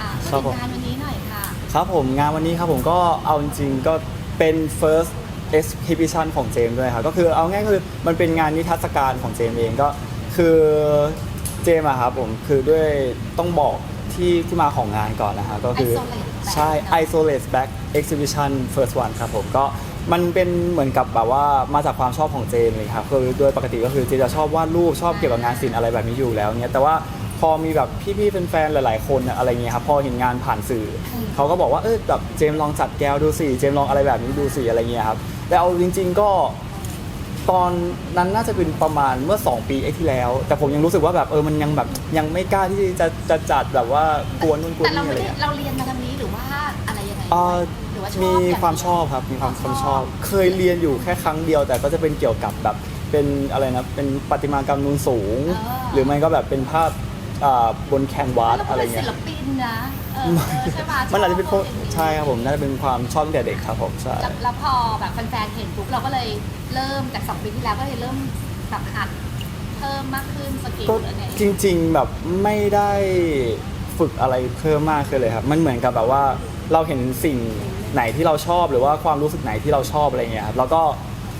อะครัพูบดผมถึงงานวันนี้หน่อยค่ะ ครับผมงานวันนี้ครับผมก็เอาจริงๆก็เป็น first exhibition ของเจมส์ด้วยครับก็คือเอาง่ายๆคือมันเป็นงานนิทรรศการของเจมส์เองก็คือเจมส์อะครับผมคือด้วยต้องบอกที่ที่มาของงานก่อนนะฮะก็คือ Isolate Back ใช่ isolate back exhibition first one ครับผมก็มันเป็นเหมือนกับแบบว่ามาจากความชอบของเจมส์เลยครับคือโดยปกติก็คือเจมส์จะชอบวาดรูปชอบเกี่ยวกับงานศิลป์อะไรแบบนี้อยู่แล้วเนี่ยแต่ว่า พอมีแบบพี่ๆแฟนๆหลายๆ คนอะไรเงี้ยครับพอเห็นงานผ่านสื่ออมเขาก็บอกว่าเออแบบเจมส์ลองจัดแก้วดูสิเจมส์ลองอะไรแบบนี้ดูสิอะไรเงี้ยครับแต่เอาจริง ๆก็ ตอนนั้นน่าจะเป็นประมาณเมื่อ 2 ปีไอ้ที่แล้ว แต่ผมยังรู้สึกว่าแบบเออมันยังแบบยังไม่กล้าที่จะจะจัดแบบว่ากวนนู่นกวนแต่เรานี่อะไม่ไรได้เงี้ย เราเรียนมาทางนี้หรือว่าอะไรยังไงเอ่อ หรือว่าชอบมีอยกความเรียนชอบครับ มีความอ๋อความชชออบบเคยเรียนอยู่แค่ครั้งเดียว แต่ก็จะเป็นเกี่ยวกับแบบเป็นอะไรนะเป็นประติมากรรมนูนสูง หรือไม่ก็แบบเป็นภาพ อ่าบนแคนวาสแล้วก็อะไรเป็นศิเงี้ยลปินนะเออเออใช่ไหมมันอาจจะเป็นเพราะชอบพวกอย่างนี้ใช่ครับผมน่าจะเป็นความชอบตั้งแต่เด็กครับผมใช่ แล้วแล้วพอแบบแฟนๆเห็นปุ๊บเราก็เลยเริ่มจากสองปีที่แล้วก็เลยเริ่มแบบหัดเพิ่มมากขึ้นสกิลก็อะไรจริงๆแบบไม่ได้ฝึกอะไรเพิ่มมากขึ้นเลยครับ มันเหมือนกับแบบว่าเราเห็นสิ่งไหนที่เราชอบหรือว่าความรู้สึกไหนที่เราชอบอะไรเงี้ยครับแล้วก็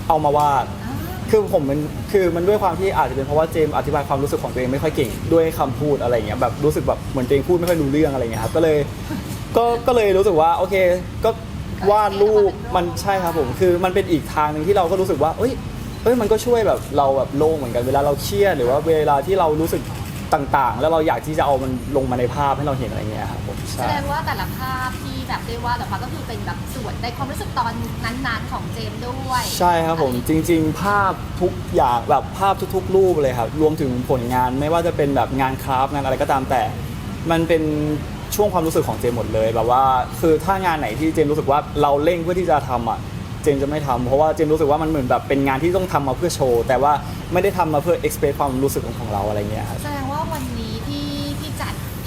เอามาวาดอ่า คือผมมันคือมันด้วยความที่อาจจะเป็นเพราะว่าเจมส์อธิบายความรู้สึกของตัวเองไม่ค่อยเก่งด้วยคำพูดอะไรเงี้ยแบบรู้สึกแบบเหมือนตัวเองพูดไม่ค่อยรู้เรื่องอะไรเงี้ยครับก็เลยก็ก็เลยรู้สึกว่าโอเคก็วาดรูปมันใช่ครับผมคือมันเป็นอีกทางหนึ่งที่เราก็รู้สึกว่าเอ้ยเอ้ยมันก็ช่วยแบบเราแบบโล่งเหมือนกันเวลาเราเครียดหรือว่าเวลาที่เรารู้สึกต่างๆ แล้วเราอยากที่จะเอามันลงมาในภาพให้เราเห็นอะไรเงี้ยครับผมแสใช่ ดงว่าแต่ละภาพที่ แบบได้วาดออกมาก็คือเป็นแบบส่วนในความรู้สึกตอนนั้นๆของเจมส์ด้วยใช่ครับผมจริง ๆ ภาพทุกอย่างแบบภาพทุกๆ รูปเลยครับรวมถึงผลงานไม่ว่าจะเป็นแบบงานคราฟต์งานอะไรก็ตามแต่ มันเป็นช่วงความรู้สึกของเจมส์หมดเลยแบบว่า คือถ้างานไหนที่เจมส์รู้สึกว่าเราเร่งเพื่อที่จะทำอะเจมส์จะไม่ทำเพราะว่าเจมส์รู้สึกว่ามันเหมือนแบบเป็นงานที่ต้องทำมาเพื่อโชว์แต่ว่าไม่ได้ทำมาเพื่อเอ็กเพรสความรู้สึกของเราอะไรเงี้ยครับ แสดงว่าวันนี้ที่ที่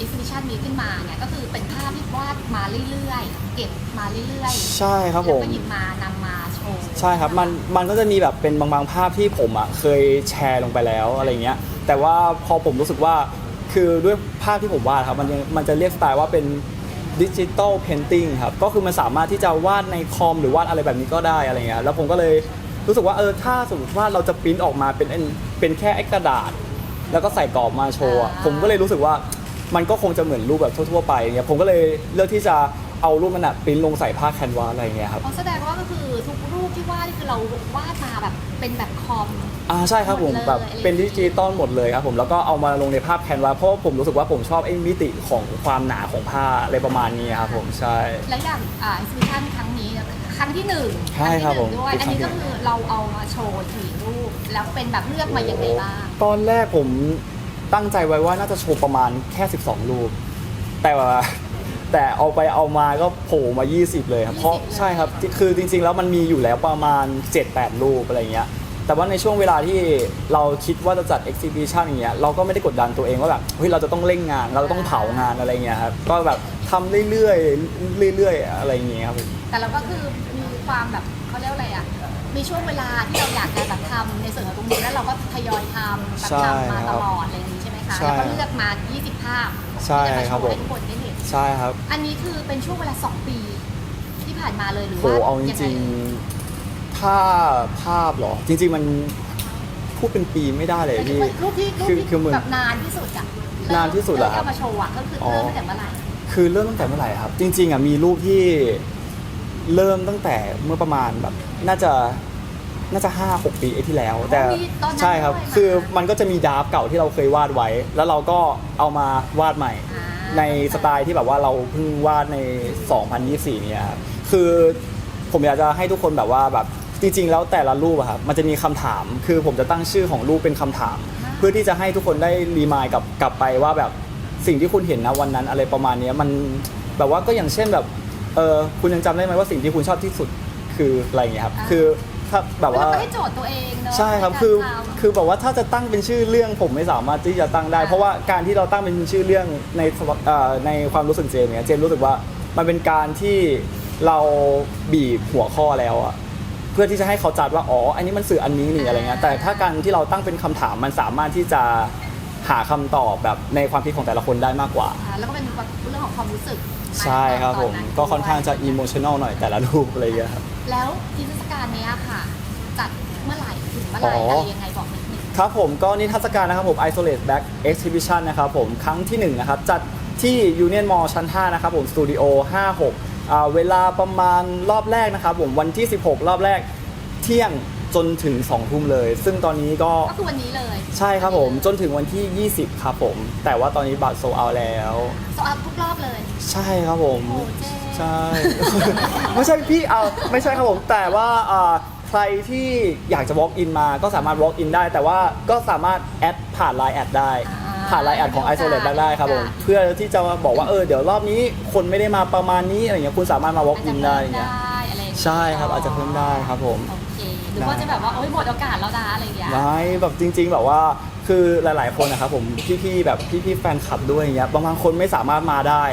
จัด exhibition นี้ขึ้นมาเนี่ยก็คือเป็นภาพที่วาดมาเรื่อยๆ เก็บมาเรื่อยๆใช่ครับผม แล้วก็หยิบมานำมาโชว์ใช่ครับ มันมันก็จะมีแบบเป็นบางบางภาพที่ผมอะเคยแชร์ลงไปแล้วอะไรเงี้ย แต่ว่าพอผมรู้สึกว่าคือด้วยภาพที่ผมวาดครับ มันยังมันจะเรียกสไตล์ว่าเป็นดิจิตอลเพนติ้งครับ ก็คือมันสามารถที่จะวาดในคอมหรือวาดอะไรแบบนี้ก็ได้อะไรเงี้ย แล้วผมก็เลยรู้สึกว่าเออถ้าสมมติว่าเราจะปริ้นออกมาเป็นเป็นแค่ไอ้กระดาษ แล้วก็ใส่กรอบมาโชว์อะผมก็เลยรู้สึกว่า มันก็คงจะเหมือนรูปแบบทั่วๆไปเงี้ยผมก็เลยเลือกที่จะเอารูปมันอะปริ้นลงใส่ผ้าแคนวาสอะไรเงี้ยครับอ๋อแสดงว่าก็คือทุกรูปที่วาดนี่คือเราวาดมาแบบเป็นแบบคอม อ่าใช่ครับผมหมดเลย แบบเป็นดิจิตอลหมดเลยครับผมแล้วก็เอามาลงในภาพแคนวาเพราะว่าผมรู้สึกว่าผมชอบไอ้มิติของความหนาของผ้าอะไรประมาณนี้ครับผมใช่ แล้วอย่างอ่า exhibition ครั้งนี้เนี่ยครั้งที่หนึ่งใช่ครับงที่หนึ่งผมด้วยเป็นอันนี้ครั้ก็งที่คือเราเอามาโชว์กี่รูป แล้วเป็นแบบเลือกมาอย่างไรบ้าง ตอนแรกผม ตั้งใจไว้ว่าน่าจะโชว์ประมาณแค่ 12 รูป แต่ว่าแต่เอาไปเอามาก็โผล่มา 20 เลยครับ เพราะ20เลยใช่ครับคือจริง ๆ แล้วมันมีอยู่แล้วประมาณ 7-8 รูปอะไรเงี้ยแต่ว่าในช่วงเวลาที่เราคิดว่าจะจัด exhibition อย่างเงี้ยเราก็ไม่ได้กดดันตัวเองว่าแบบเฮ้ยเราจะต้องเร่งงาน เราต้องเผางานอะไรเงี้ยครับก็แบบทำเรื่อยๆเรื่อยๆอะไรอย่างเงี้ยครับผมแต่เราก็คือมีความแบบเขาเรียกว่าอะไรอะมีช่วงเวลาที่เราอยากจะแบบทำในส่วนของตรงนี้แล้วเราก็ทยอยทำแบบใช่ทำมาครัตบลอดอะไรอย่างนี้ ใช่ไหมคะใช่แล้วก็เลือกมา 20 ภาพใช่ที่จะมาครับโชผว์มให้ทุกคนได้เห็น ใช่ครับ อันนี้คือเป็นช่วงเวลา 2 ปีที่ผ่านมาเลยหรือโหว่าเอาจยัไริงๆถ้าภาพเหรอ จริง ๆ มันพูดเป็นปีไม่ได้เลยแต่พี่ รูปที่รูปคือที่คือเหมือนแบบนานที่สุดอะนานที่สุดเหรอครับเริ่มเอามาโชว์อะก็คือออ เริ่มตั้งแต่เมื่อไหร่คือเริ่มตั้งแต่เมื่อไหร่ครับ จริง ๆอะมีรูปที่เริ่มตั้งแต่เมื่อประมาณแบบ น่าจะ น่าจะห้าหกปีที่แล้ว แต่มีตอนนั้นใช่ครับ ด้วยนะ คือมันก็จะมีดราฟต์เก่าที่เราเคยวาดไว้ แล้วเราก็เอามาวาดใหม่ อ่าในสไตล์ที่แบบว่าเราเพิ่งวาดใน 2024 เนี่ยครับคือผมอยากจะให้ทุกคนแบบว่าแบบจริง ๆ แล้วแต่ละรูปอะครับมันจะมีคำถาม คือผมจะตั้งชื่อของรูปเป็นคำถาม เพื่อที่จะให้ทุกคนได้รีมายกับกลับไปว่าแบบสิ่งที่คุณเห็นนะวันนั้นอะไรประมาณเนี้ยมันแบบว่าก็อย่างเช่นแบบเออคุณยังจำได้ไหมว่าสิ่งที่คุณชอบที่สุดคืออะไรอย่างเงี้ยครับอ่าคือ ถ้าแบบว่า เราก็ให้โจทย์ตัวเองเนอะใช่ครับนคือการทำ คือแบบว่าถ้าจะตั้งเป็นชื่อเรื่องผมไม่สามารถที่จะตั้งได้อ่าเพราะว่าการที่เราตั้งเป็นชื่อเรื่องในสวเอ่อในความรู้สึกเจมส์เนี่ย เจมส์รู้สึกว่ามันเป็นการที่เราบีบหัวข้อแล้วอะเพื่อที่จะให้เขาจัดว่า อ๋อ อันนี้มันสื่ออันนี้นี่อะไรเงี้ย แต่ถ้าการที่เราตั้งเป็นคำถามมันสามารถที่จะหาคำตอบแบบในความคิดของแต่ละคนได้มากกว่า อ่าแล้วก็เป็นเรื่องของความรู้สึกใช่ครับผมตนนั้นก็ค่อนข้างจะด้วยอิโมชัน a ลหน่อยแต่ละรูปอะไรอย่างเงี้ยครับ แล้วนิทรรศการเนี้ยค่ะ จัดเมื่อไหร่ถึงเมื่อไหร่อ๋อออะไรยังไงบอกนิดนึง ครับผมก็นิทรรศการนะครับผม Isolate Back Exhibition นะครับผมครั้งที่ 1 นะครับ จัดที่ Union Mall ชั้น 5 นะครับผมสตูดิโอ56อ่าเวลาประมาณรอบแรกนะครับผมวันที่ 16 รอบแรกเที่ยงจนถึง2ทุ่มเลย ซึ่งตอนนี้ก็ก็คือวันนี้เลยใช่ครับผมจนถึงวันที่ 20 ครับผม แต่ว่าตอนนี้บัตรโซเอาแล้ว โซอัพทุกรอบเลย ใช่ครับผม โอ้เจ๊ ใช่ ไม่ใช่พี่เอาไม่ใช่ครับผมแต่ว่าอ่าใครที่อยากจะ walk in มาก็สามารถ walk in ได้ แต่ว่าก็สามารถแอดผ่าน Line แอดได้ ผ่าน Line แอดของ Isolate ได้ครับผม เพื่อที่จะบอกว่าเออเดี๋ยวรอบนี้คนไม่ได้มาประมาณนี้อะไรเงี้ยคุณสามารถมา walk อาจจะ in เพิ่ได้มอย่างเงี้ยได้อะไรอย่างเงี้ยใช่ครับอาจจะเพิ่มได้ครับผม โอเคหรือว่าจะแบบว่าโอ๊ยหมดโอกาสแล้วนะอะไรอย่างเงี้ย ไม่แบบจริง ๆ แบบว่าคือหลาย ๆ คนนะครับผมพี่ๆแบบพี่ๆแฟนคลับด้วยอย่างเงี้ยบางบางคนไม่สามารถมาได้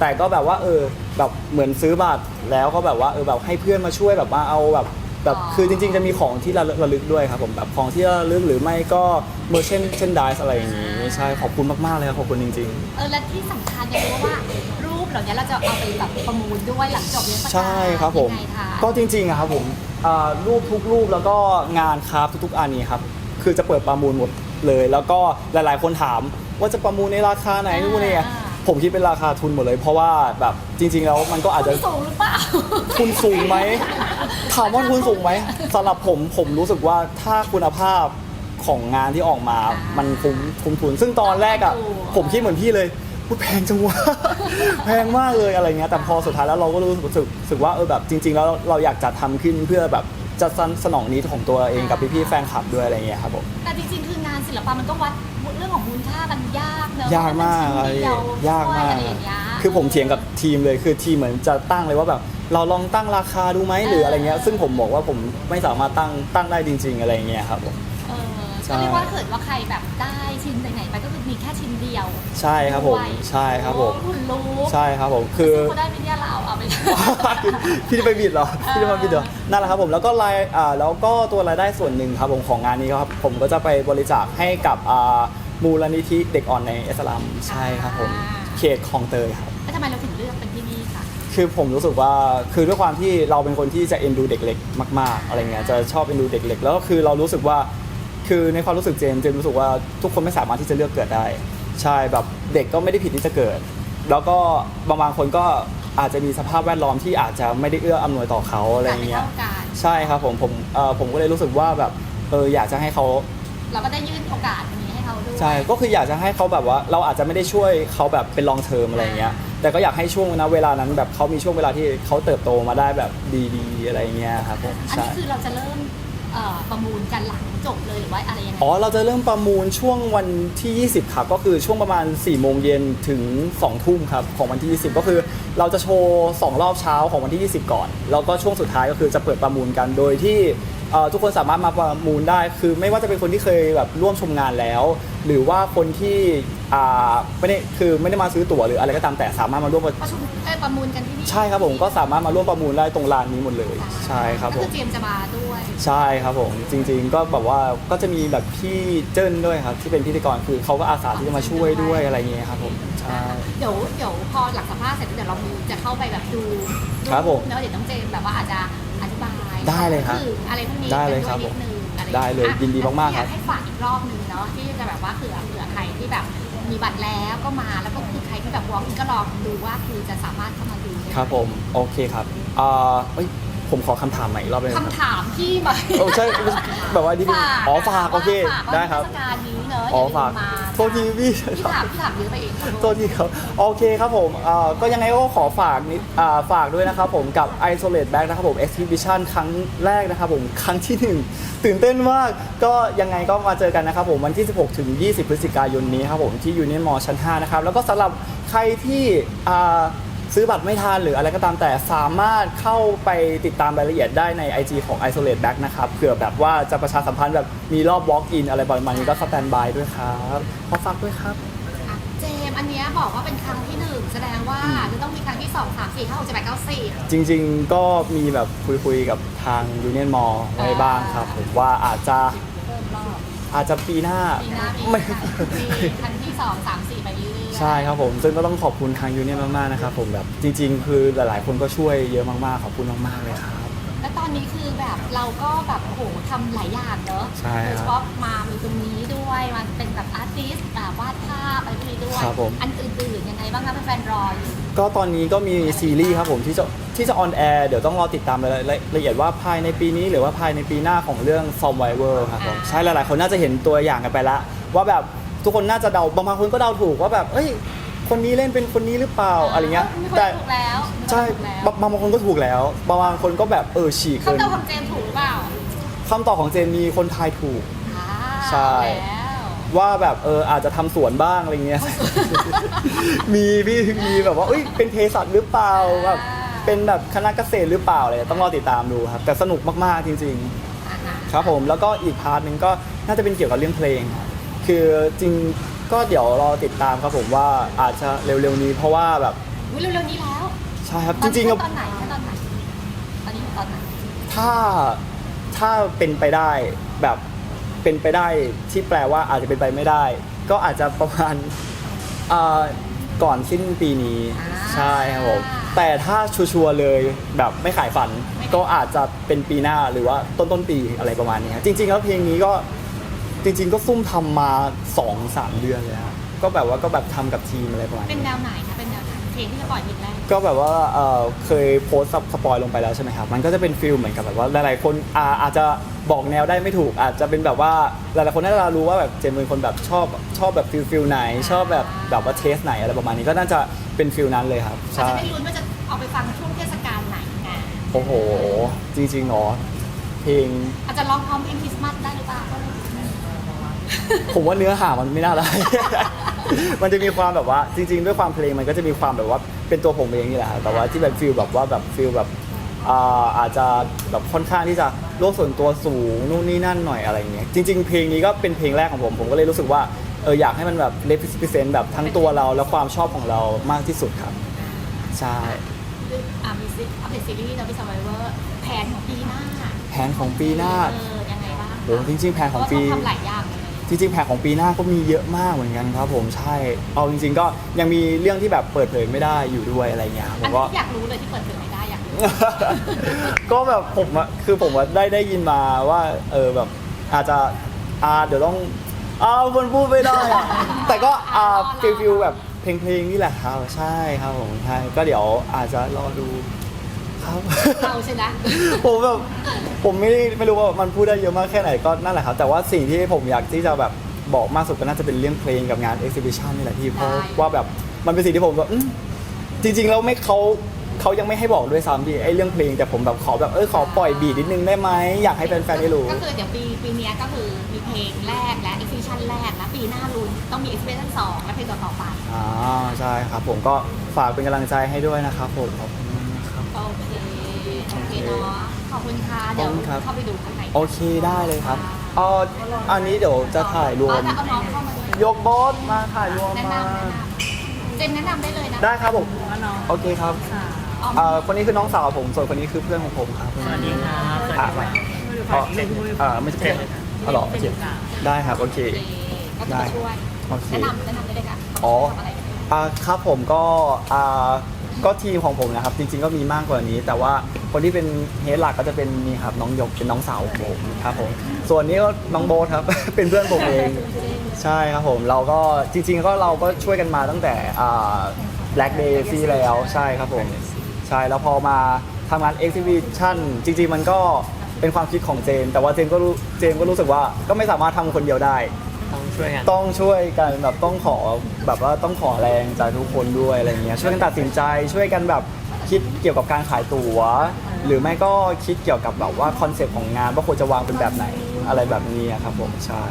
แต่ก็แบบว่าเออ แบบเหมือนซื้อบัตรแล้วก็แบบว่าเออแบบให้เพื่อนมาช่วยแบบมาเอาแบบแบบอ๋อ คือจริง ๆ จะมีของที่ระลึกระลึกด้วยครับผมแบบของที่ระลึกหรือไม่ก็เมอร์เชนเชนดสอะไรอย่างงี้ใช่ขอบคุณมากๆเลยครับขอบคุณจริงเออและที่สำคัญอยากรู้ว่ารูปเหล่านี้เราจะเอาไปแบบประมูลด้วยหลังจบนิทรรศการๆใช่ครับผม ยังไงคะก็จริงๆอะครับผมอ่ารูปทุกรูปแล้วก็งานคราฟต์ทุกๆอันนี้ครับ คือจะเปิดประมูลหมดเลย แล้วก็หลายๆคนถามว่าจะประมูลในราคาไหนนู่นนี่อ่า ผมคิดเป็นราคาทุนหมดเลย เพราะว่าแบบจริง ๆ แล้วมันก็อาจจะคุณสูงหรือเปล่า ทุนสูงไหม ถามว่าทุนสูงไหมสำหรับผมผมรู้สึกว่าถ้าคุณภาพของงานที่ออกมา มันคุ้มคุ้มทุน ซึ่งตอนแรกอะ ถูก ผมคิดเหมือนพี่เลยพูดแพงจังวะ แพงมากเลยอะไรเงี้ยแต่พอสุดท้ายแล้วเราก็รู้สึกรู้สึกว่าเออแบบจริง ๆ แล้วเราอยากจะทำขึ้นเพื่อแบบจะสนองนี้ของตัวเองกับพี่ๆแฟนคลับด้วยอะไรเงี้ยครับผม แต่จริงๆ คืองาน ศิลปะมันก็วัดเรื่องของมูลค่ากันยากเนอะยากมากเพอะไรระมันชิ้นเดียวยากมาก อะไรอย่างเงี้ย คือผมเถียงกับทีมเลยคือทีมเหมือนจะตั้งเลยว่าแบบ เราลองตั้งราคาดูไหมหรืออะไรเงี้ย ซึ่งผมบอกว่าผมไม่สามารถตั้งตั้งได้จริง ๆ อะไรเงี้ยครับผม เออใช่ ก็เรียกว่าถ้าเกิดว่าใครแบบได้ชิ้นไหนๆไปก็คือมีแค่ชิ้นเดียวใช่ครับผม ด้วยใช่ครับผม โอ้คุณรู้ใช่ครับผมคือเขาได้เป็น พี่จะไปบิดเหรอเออพี่จะมาบิดเหรอนั่นแหละครับผมแล้วก็รายอ่าแล้วก็ตัวรายได้ส่วนหนึ่งครับผมของงานนี้ครับผมก็จะไปบริจาคให้กับอ่ามูลนิธิเด็กอ่อนในอิสลามใช่ครับผมเขตคลองเตยครับ แล้วทำไมเราถึงเลือกเป็นที่นี่ค่ะ คือผมรู้สึกว่าคือด้วยความที่เราเป็นคนที่จะเอ็นดูเด็กเล็กมาก ๆ อะไรเงี้ยจะชอบเอ็นดูเด็กเล็กแล้วก็คือเรารู้สึกว่าคือในความรู้สึกเจมส์เจมส์รู้สึกว่าทุกคนไม่สามารถที่จะเลือกเกิดได้ ใช่แบบเด็กก็ไม่ได้ผิดที่จะเกิด แล้วก็บางบางคนก็ อาจจะมีสภาพแวดล้อมที่อาจจะไม่ได้เอื้ออำนวยต่อเขาอะไรเงี้ยการไม่เท่ากันใช่ครับผมผมเออผมก็เลยรู้สึกว่าแบบเอออยากจะให้เขาเราก็ได้ยื่นโอกาสนี้ให้เขาด้วยใช่ก็คืออยากจะให้เขาแบบว่าเราอาจจะไม่ได้ช่วยเขาแบบเป็นลองเทอมอะไรเงี้ยแต่ก็อยากให้ช่วงนะเวลานั้นแบบเขามีช่วงเวลาที่เขาเติบโตมาได้แบบดีๆ อะไรเงี้ยครับผมอันใช่นี้คือเราจะเริ่ม เอ่อประมูลกันหลังจบเลยหรือว่าอะไรยังไง อ๋อ เราจะเริ่มประมูลช่วงวันที่ 20 ครับ ก็คือช่วงประมาณ 4 โมงเย็นถึง 2 ทุ่มครับ ของวันที่ 20 ก็คือเราจะโชว์ 2 รอบเช้าของวันที่ 20 ก่อน แล้วก็ช่วงสุดท้ายก็คือจะเปิดประมูลกัน โดยที่ ทุกคนสามารถมาประมูลได้ คือไม่ว่าจะเป็นคนที่เคยแบบร่วมชมงานแล้ว หรือว่าคนที่อ่าไม่ได้คือไม่ได้มาซื้อตั๋วหรืออะไรก็ตามแต่สามารถมาร่วมประชุมเอ้ยประมูลกันที่นี่ใช่ครับผมก็สามารถมาร่วมประมูลได้ตรงลานนี้หมดเลย ใช่ครับผก็มคือเจมส์จะมาด้วย ใช่ครับผมจริง ๆ ก็แบบว่าก็จะมีแบบพี่เจิ้นด้วยครับที่เป็นพิธีกรคือเขาก็อาสาที่จะมาช่วยด้วยอะไรอย่างเงี้ยครับผมใช่เดี๋ยวเดี๋ยวพอหลังสัมภาษณ์เสร็จเดี๋ยวเรามีจะเข้าไปแบบดูครับผมแล้วเดี๋ยวต้องเจมส์แบบว่าอาจจะอธิบาย ได้เลยครับถึงอะไรพวกนี้ได้เลยกันครับด้วยนิดนึงอะไรได้เลยอะยินดีมากๆครับ อยากให้ฝากอีกรอบหนึงเนาะที่จะแบบว่าเผื่อเผื่อใครที่แบบมีบัตรแล้วก็มาแล้วก็คือใครที่แบบวอล์กอินก็ลองดูว่าคือจะสามารถเข้ามาดูได้ครับผม โอเคครับอ่าเอ้ย ผมขอคำถามใหม่อีกรอบเลยนะครับคำถามที่มาโอ้ใช่แบบว่าดีฝากอ๋อฝากโอเคฝากว่าได้ครับ เทศกาลนี้เนอะอ๋ออย่าลืมฝากมาโทษทีพี่พี่ถามพี่ถามเยอะไปเองขอโทษโทษทีครับโอเคครับผมเอ่อก็ยังไงก็ขอฝากนิดอ่าฝากด้วยนะครับผมกับ Isolate Back นะครับผม Exhibition ครั้งแรกนะครับผมครั้งที่หนึ่งตื่นเต้นมากก็ยังไงก็มาเจอกันนะครับผมวันที่ 16 ถึง 20 พฤศจิกายนนี้ครับผมที่ Union Mall ชั้น 5 นะครับ แล้วก็สำหรับใครที่อ่า ซื้อบัตรไม่ทันหรืออะไรก็ตามแต่สามารถเข้าไปติดตามรายละเอียดได้ใน IG ของ Isolate Back นะครับเผื่อแบบว่าจะประชาสัมพันธ์แบบมีรอบ Walk in อะไรประมาณนี้ก็สแตนบายด้วยครับขอฝากด้วยครับอะเจมส์อันเนี้ยบอกว่าเป็นครั้งที่หนึ่งแสดงว่าจะต้องมีครั้งที่สองสามสี่ห้าหกเจ็ดแปดเก้าสิบ จริงๆก็มีแบบคุยๆกับทาง Union Mall ไว้บ้างครับ ผมว่าอาจจะเพิ่มรอบอาจจะปีหน้าปีหน้ามีไม่ปีคันที่สองสามสี่ไปเรื่อยๆ ใช่ครับผมซึ่งก็ต้องขอบคุณทางยูเนียนมากๆนะครับผมแบบจริง ๆ คือหลายๆ คนก็ช่วยเยอะมากๆขอบคุณมากๆเลยครับ แล้วตอนนี้คือแบบเราก็แบบโอ้โหทำหลายอย่างเนอะใช่ครับโดยเฉพาะมามีตรงนี้ด้วยมันเป็นแบบอาร์ติสต์แบบวาดภาพอะไรพวกนี้ด้วย ครับผม อันอื่นๆยังไงบ้างคะแฟนๆรออยู่ก็ตอนนี้ก็มีซีรีส์ครับผมที่จะที่จะออนแอร์เดี๋ยวต้องรอติดตามรายละละเอียดว่าภายในปีนี้หรือว่าภายในปีหน้าของเรื่อง f o r m w i v e r ครับผมอ่าใช่หลายๆ คนน่าจะเห็นตัวอย่างกันไปละว่าแบบ ทุกคนน่าจะเดาบางคนก็เดาถูกว่าแบบเอ้ย คนนี้เล่นเป็นคนนี้หรือเปล่าอะไรเงี้ยมีคนแต่ถูกแล้วมีคนใช่ถูกแล้วบางบางคนก็ถูกแล้ว บางคนก็แบบเออฉีกเขาเกินเดาคำเจมส์ถูกหรือเปล่าคำตอบของเจนมีคนทายถูก อ่าใช่ แล้วว่าแบบเอออาจจะทำสวนบ้างอะไรเงี้ย มีพี่มีแบบว่าเอ้ยเป็นเภสัชหรือเปล่าแบบเป็นแบบคณะเกษตรหรือเปล่าอะไรต้องรอติดตามดูครับ แต่สนุกมากๆจริง อ่าฮะๆครับผมแล้วก็อีกพาร์ทหนึ่งก็น่าจะเป็นเกี่ยวกับเรื่องเพลงครับ คือจริงก็เดี๋ยวรอติดตามครับผมว่าอาจจะเร็วๆนี้ เพราะว่าแบบอุ๊ยเร็วๆนี้แล้วใช่ครับตจอนนี้ริงๆก็ตอนไหนตอนไหนตอนนี้อยู่ตอนไหนถ้าถ้าเป็นไปได้แบบเป็นไปได้ที่แปลว่าอาจจะเป็นไปไม่ได้ ก็อาจจะประมาณอ่าก่อนสิ้นปีนี้อ่าใช่ครับผมแต่ถ้าชัวร์ๆเลยแบบไม่ขายฝันไม่ขายก็อาจจะเป็นปีหน้าหรือว่าต้นต้นๆปีอะไรประมาณนี้ครับจริงๆแล้วเพลงนี้ก็ จริง ๆ ก็ซุ่มทำมา2อสามเดือนเลยครับก็แบบว่าก็แบบทำกับทีมอะไรประมาณเป็นนี้แนวไหนคะเป็นแนวไหนเพลงที่จะปล่อยเพลงแรกก็แบบว่าเอ่อเคยโพสต์สปอยลงไปแล้วใช่ไหมครับ มันก็จะเป็นฟิลเหมือนกับแบบว่าหลายๆคนอาอาจจะบอกแนวได้ไม่ถูก อาจจะเป็นแบบว่าหลายๆคนน่าจะรู้ว่าแบบเจมเป็นคนแบบชอบชอบแบบฟิลฟิลไหน ชอบแบบแบบว่าเทสไหนอะไรประมาณนี้ก็น่าจะเป็นฟิลนั้นเลยครับอาจใช่ จะได้ลุ้นว่าจะเอาไปฟังช่วงเทศกาลไหนไงโอ้โห จริงๆเหรอเพลงอาจจะร้องพร้อมเพลงคริสต์มาสได้หรือเปล่า ผมว่าเนื้อหามันไม่น่าได้มันจะมีความแบบว่าจริง ๆ ด้วยความเพลงมันก็จะมีความแบบว่าเป็นตัวผมเองนี่แหละครับแต่ว่าที่แบบฟิลแบบว่าแบบฟิลแบบอ่าอาจจะแบบค่อนข้างที่จะโลกส่วนตัวสูงนู่นนี่นั่นหน่อยอะไรอย่างเงี้ยจริง ๆ เพลงนี้ก็เป็นเพลงแรกของผมผมก็เลยรู้สึกว่าเอออยากให้มันแบบเลพิเซนต์แบบทั้งตัวเราและความชอบของเรามากที่สุดครับ ใช่อ่ามีซิอัปเดตซีรีส์เราไปสไวเวอร์แผนของปีหน้าแผนของปีหน้าเออยังไงบ้างโหจริง ๆ แผนเพขอราะงว่าปีต้องทำหลายอย่างเลย จริงๆแผนของปีหน้าก็มีเยอะมากเหมือนกันครับ ผมใช่เอาจริง ๆ ก็ยังมีเรื่องที่แบบเปิดเผยไม่ได้อยู่ด้วยอะไรเงี้ยครับผอันมก็ นี้อยากรู้เลยที่เปิดเผยไม่ได้อยากรู้ ก็แบบผมอะคือผมว่าได้ได้ยินมาว่า เออแบบอาจจะอ่าเดี๋ยวต้องอ่ามันพูดไม่ได้อะ แต่ก็อ่าฟิลฟิลแบบเพลงเพลงๆนี่แหละครับ ใช่ครับผมใช่ก็เดี๋ยวอาจจะรอดู ครับเราใช่ไหมผมแบบผมไม่ได้ไม่รู้ว่ามันพูดได้เยอะมากแค่ไหนก็นั่นแหละครับ แต่ว่าสิ่งที่ผมอยากที่จะแบบบอกมากสุดก็น่าจะเป็นเรื่องเพลงกับงาน exhibition นี่แหละพี่เพราะว่าแบบมันเป็นสิ่งที่ผมแบบอืมจริงๆแล้วไม่เขาเขายังไม่ให้บอกด้วยซ้ำพี่ไอ้เรื่องเพลงแต่ผมแบบขอแบบเออขอปล่อยบีดนิดนึงได้ไหมอยากให้แฟนๆได้รู้ ก็คือเดี๋ยวปีปีเนี้ยก็คือมีเพลงแรกและ exhibition แรกแล้วปีหน้าลุ้นต้องมี exhibition สองและเพลงต่อๆไป อ่าใช่ครับผมก็ฝากเป็นกำลังใจให้ด้วยนะครับผมขอบคุณ เคเนาะขอบคุณค่ะเดี๋ยวขอบคุณครับ เข้าไปดูข้างในโอเคได้เลยครับเอ๋ออันนี้เดี๋ยวจะถ่ายรวอ๋อมถ้าเอาน้องเข้ามาด้วยยกบอสมาถ่ายรวมแนะมานำแนะนำเจมส์แนะนำได้เลยนะได้ครับผมว่าน้องโอเคครับอ๋อเอ่อคนนี้คือน้องสาวผมส่วนคนนี้คือเพื่อนของผมครับสวัสดีครับอะมาอ๋อเอ่อไม่ใช่เพื่อนอ๋อเหรอโอเคได้ครับโอเค โอเคก็จะมาช่วยโอเคแนะนำแนะนำได้เลยค่ะอ๋อ ทำอะไรอ่าครับผมก็อ่าก็ทีมของผมนะครับ จริงๆก็มีมากกว่านี้ แต่ว่า คนที่เป็นเฮดหลักก็จะเป็นนี่ครับน้องหยกเป็นน้องสาวของผมครับผมส่วนนี้ก็น้องโบ๊ทครับ เป็นเพื่อนผมเอง ใช่ครับผมเราก็จริง ๆ ก็เราก็ช่วยกันมาตั้งแต่อ่า Black Day ซีแล้วใช่ครับผมใช่แล้วพอมาทำงาน exhibition จริง ๆ มันก็เป็นความคิดของเจนแต่ว่าเจนก็รู้เจนก็รู้สึกว่าก็ไม่สามารถทำคนเดียวได้ ต้องช่วยกันต้องช่วยกันแบบต้องขอแบบว่าต้องขอแรงจากทุกคนด้วยอะไรเงี้ยช่วยกันตัดสินใจช่วยกันแบบ คิดเกี่ยวกับการขายตั๋ว หรือไม่ก็คิดเกี่ยวกับแบบว่าคอนเซปต์ของงานว่าควรจะวางเป็นแบบไหนอะไรแบบนี้อะครับผมใช่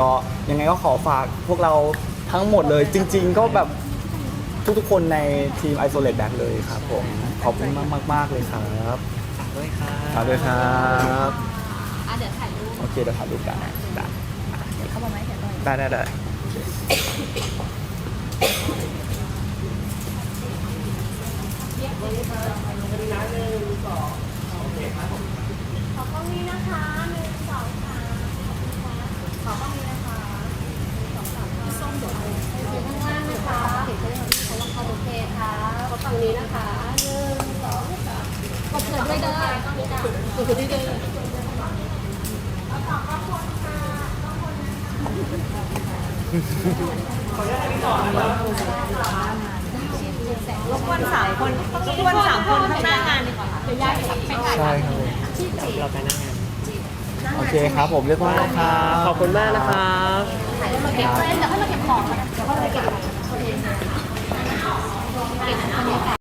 ก็ยังไงก็ขอฝากพวกเราทั้งหมดเลย จริง ๆ ก็แบบทุกๆคนในทีม Isolate Back เลยครับผมขอบคุณมากมากๆเลยครับฝากด้วยครับฝากด้วยครับอะเดี๋ยวถ่ายรูปโอเคเดี๋ยวถ่ายรูปกันได้เข้ามาไหมเดี๋ยว หน่อยได้ได้ได้ขอบคุณนี้นะคะหนึ่งสองสามขอบคุณค่ะขอบ้างนี้นะคะพี่ส้มเดี๋ยวเอาเดี๋ยวข้างล่างนะคะเดี๋ยวจะได้เขาว่าเขาโอเคค่ะขอฝั่งนี้นะคะหนึ่งสองสามกดเกิดด้วยเด้อกดเกิดด้วยเด้อรบกวนสาม คนรบกวนสามคนข้างหน้างานดีกว่าค่ะเดี๋ยวย้ายไปไปถ่ายใช่ครับผมที่จีเราไปนั่งงานโอเคครับผมเรียบร้อยแล้วครับขอบคุณมากนะครับถ่ายแล้วมาเก็บเลยเดี๋ยวให้มาเก็บของนะเดี๋ยวเขาไปเก็บของตัวเองเก็บบรรยากาศ